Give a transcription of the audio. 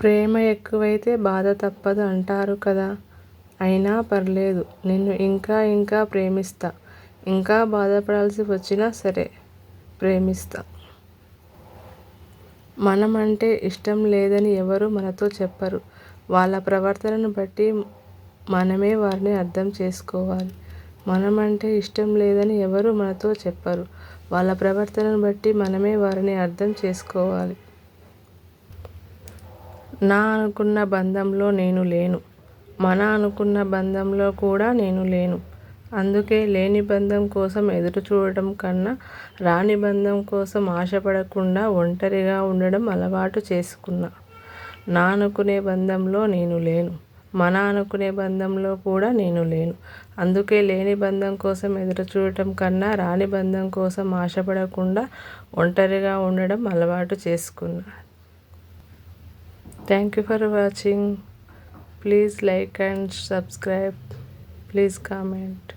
ప్రేమ ఎక్కువైతే బాధ తప్పదు అంటారు కదా. అయినా పర్లేదు నిన్ను ఇంకా ఇంకా ప్రేమిస్తా. ఇంకా బాధపడాల్సి వచ్చినా సరే ప్రేమిస్తా. మనం అంటే ఇష్టం లేదని ఎవరు మనతో చెప్పరు. వాళ్ళ ప్రవర్తనను బట్టి మనమే వారిని అర్థం చేసుకోవాలి. మనం అంటే ఇష్టం లేదని ఎవరు మనతో చెప్పరు. వాళ్ళ ప్రవర్తనను బట్టి మనమే వారిని అర్థం చేసుకోవాలి. నా అనుకున్న బంధంలో నేను లేను. మన అనుకున్న బంధంలో కూడా నేను లేను. అందుకే లేని బంధం కోసం ఎదురు చూడటం కన్నా రాని బంధం కోసం ఆశపడకుండా ఒంటరిగా ఉండడం అలవాటు చేసుకున్నా. నా అనుకునే బంధంలో నేను లేను. మన అనుకునే బంధంలో కూడా నేను లేను. అందుకే లేని బంధం కోసం ఎదురు చూడటం కన్నా రాని బంధం కోసం ఆశపడకుండా ఒంటరిగా ఉండడం అలవాటు చేసుకున్నా. Thank you for watching. Please like and subscribe. Please comment.